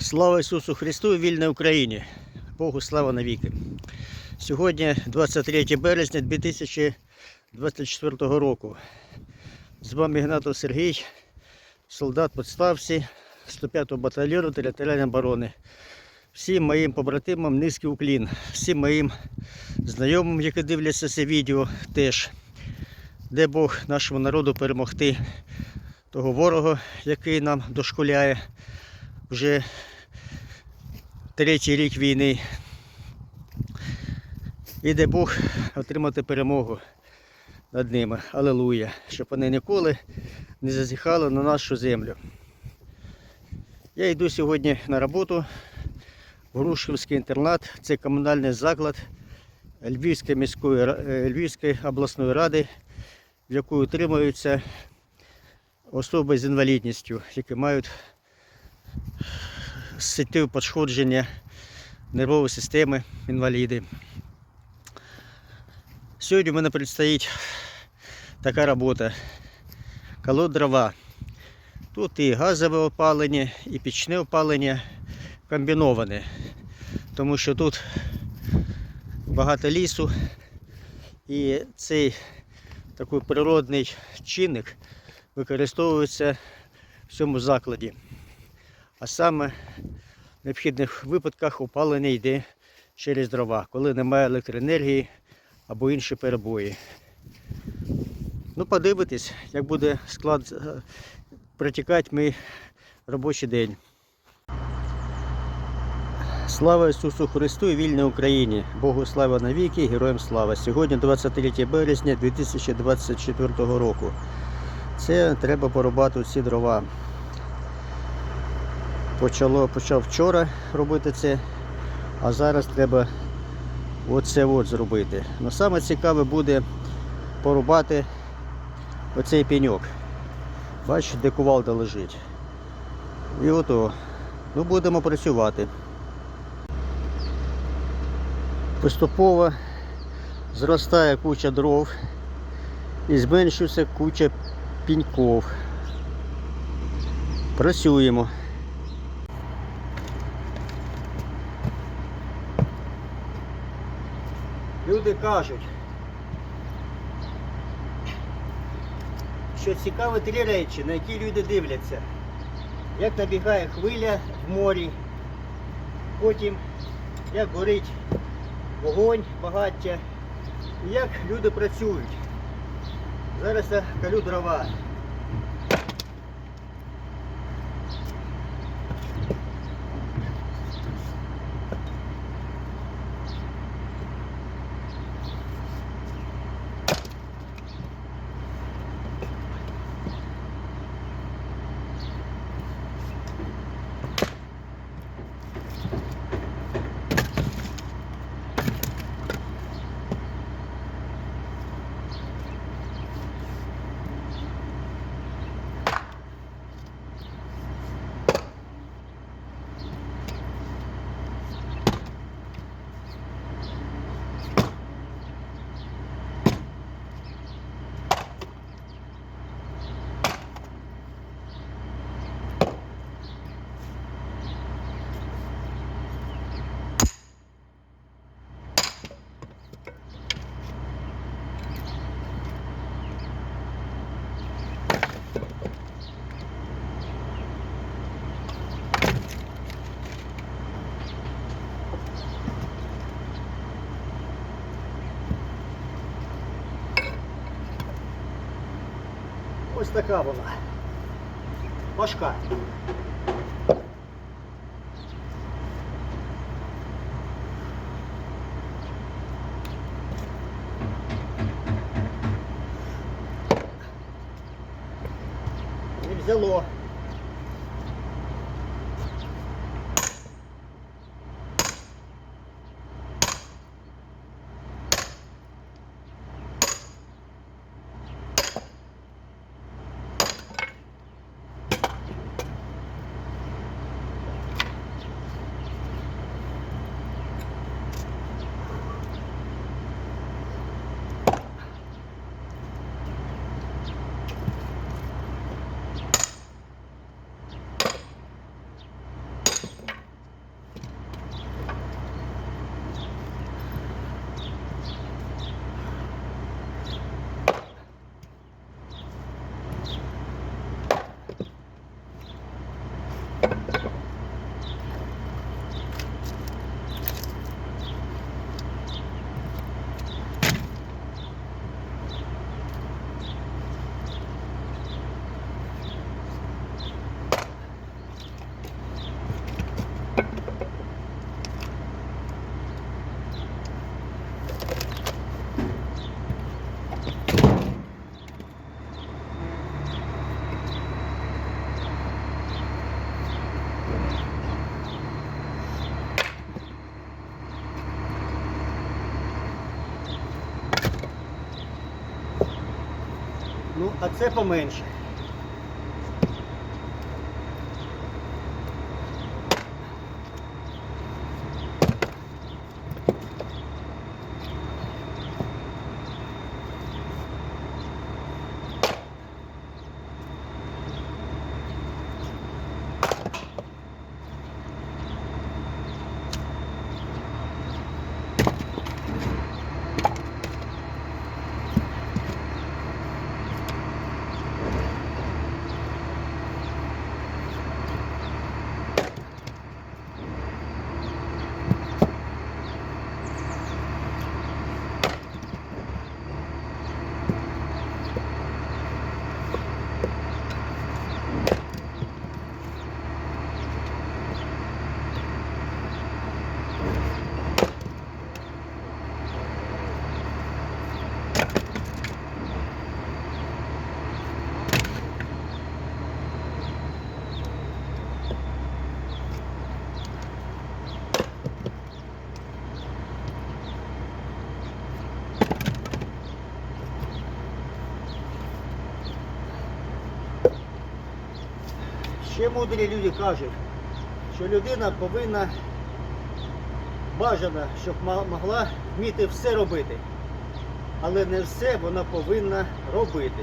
Слава Ісусу Христу і вільній Україні! Богу слава навіки! Сьогодні 23 березня 2024 року. З вами Гнатов Сергій, солдат подставці 105-го батальйону територіальної оборони. Всім моїм побратимам низький уклін, всім моїм знайомим, які дивляться це відео, теж. Де Бог нашому народу перемогти того ворога, який нам дошкуляє вже третій рік війни. І де Бог отримати перемогу над ними. Алелуя. Щоб вони ніколи не зазіхали на нашу землю. Я йду сьогодні на роботу в Грушківський інтернат. Це комунальний заклад Львівської міської е, Львівської обласної ради, в яку утримуються особи з інвалідністю, які мають суттєве пошкодження нервової системи інваліди. Сьогодні в мене предстоїть така робота. Колоть дрова. Тут і газове опалення, і пічне опалення комбіноване, тому що тут багато лісу і цей такий природний чинник використовується в цьому закладі. А саме в необхідних випадках опалення йде через дрова, коли немає електроенергії або інші перебої. Ну, подивитись, як буде склад е, протікати мій робочий день. Слава Ісусу Христу і вільній Україні! Богу слава навіки, героям слава! Сьогодні 23 березня 2024 року. Це треба порубати ці дрова. Почало, почав вчора робити це, а зараз треба оце от зробити. Но саме цікаве буде порубати оцей пеньок. Бачите, де кувалда лежить. І ото. Ну, будемо працювати. Поступово зростає куча дров і зменшується куча піньков. Працюємо. Люди кажуть, що цікаві три речі, на які люди дивляться. Як набігає хвиля в морі, потім як горить вогонь, багаття, і як люди працюють. Зараз я калю дрова. Така вона. Важка. Не взяло. Ну, а це поменше. Ще мудрі люди кажуть, що людина повинна бажана, щоб могла вміти все робити. Але не все вона повинна робити.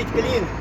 Надо подбить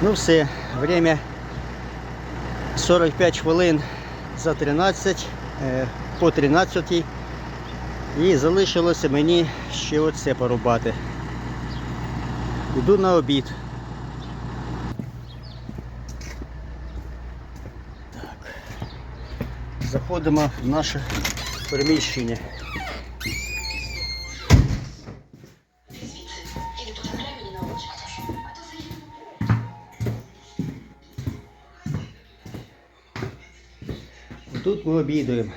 Ну все, время 45 хвилин за 13, е, по 13. І залишилося мені ще оце порубати. Йду на обід. Так. Заходимо в наше приміщення. Тут ми обідаємо.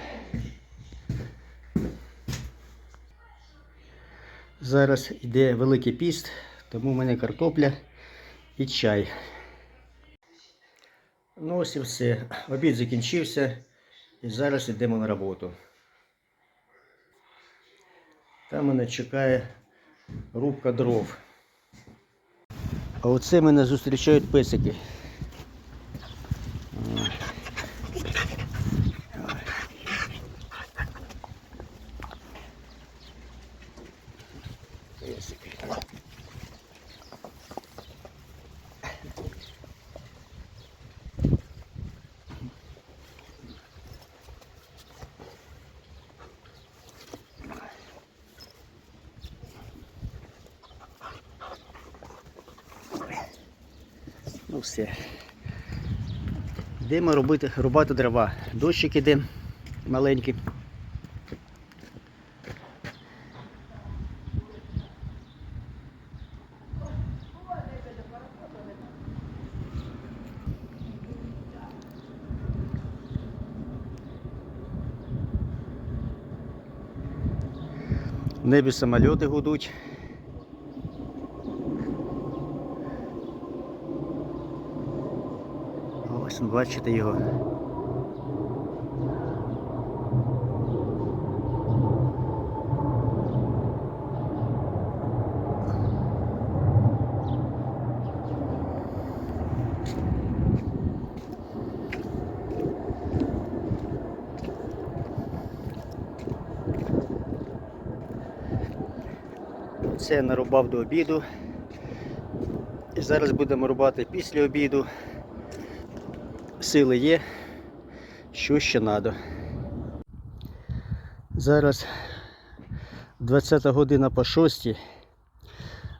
Зараз йде Великий піст, тому в мене картопля і чай. Ну ось і все. Обід закінчився і зараз йдемо на роботу. Там мене чекає рубка дров. А оце мене зустрічають песики. Все. Йдемо робити, рубати дрова. Дощик іде маленький. В небі самольоти гудуть. Ось бачите його. Це я нарубав до обіду. І зараз будемо рубати після обіду. Сили є, що ще треба. Зараз 20 година по 6.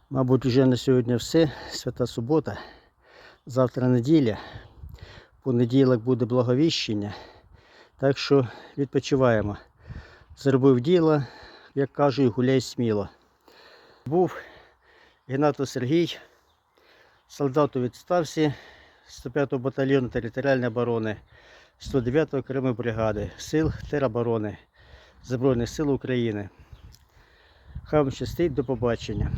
Мабуть, вже на сьогодні все. Свята субота. Завтра неділя. Понеділок буде благовіщення. Так що відпочиваємо. Зробив діло, як кажуть, гуляй сміло. Був Геннато Сергій, солдат у відставці 105-го батальйону територіальної оборони 109-ї окремої бригади Сил тероборони Збройних сил України. Хай вам щастить, до побачення.